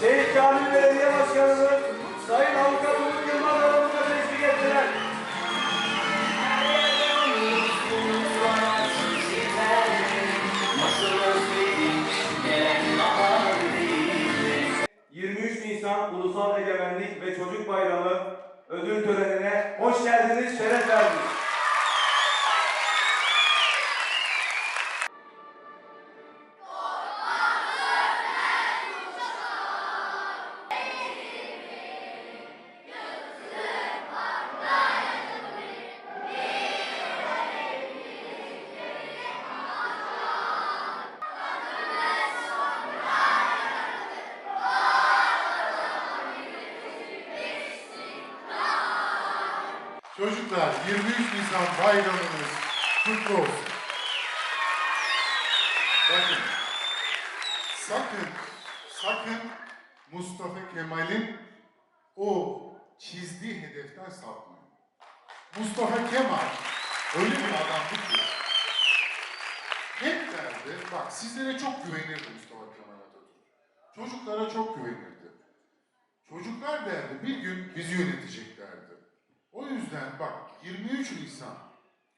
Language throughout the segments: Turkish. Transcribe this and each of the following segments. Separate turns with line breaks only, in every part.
Şehit Kamil Belediye Başkanımız Sayın Avukat Umut Yılmaz aramıza teşvik ettiler. ...23 Nisan Ulusal Egemenlik ve Çocuk Bayramı ödül törenine
Çocuklar 23 Nisan bayramınız kutlu olsun. Bakın, sakın, sakın Mustafa Kemal'in o çizdiği hedeften sapmayın. Mustafa Kemal öyle bir adamdı ki hep derdi, bak sizlere çok güvenirdi Mustafa Kemal Atatürk. Çocuklara çok güvenirdi. Çocuklar derdi bir gün bizi yöneteceklerdi. O yüzden bak 23 Nisan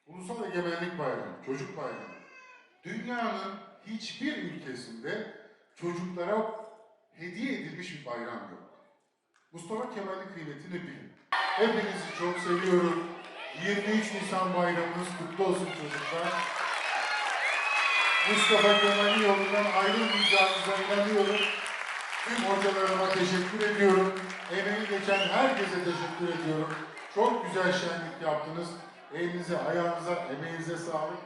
Ulusal Egemenlik Bayramı, Çocuk Bayramı. Dünyanın hiçbir ülkesinde çocuklara hediye edilmiş bir bayram yok. Mustafa Kemal'in kıymetini bilin. Hepinizi çok seviyorum. 23 Nisan bayramınız kutlu olsun çocuklar. Mustafa Kemal'in yolundan ayrılmayacağınıza inanıyorum. Tüm hocalarıma teşekkür ediyorum. Emeği geçen herkese teşekkür ediyorum. Çok güzel şenlik yaptınız. Elinize, ayağınıza, emeğinize sağlık.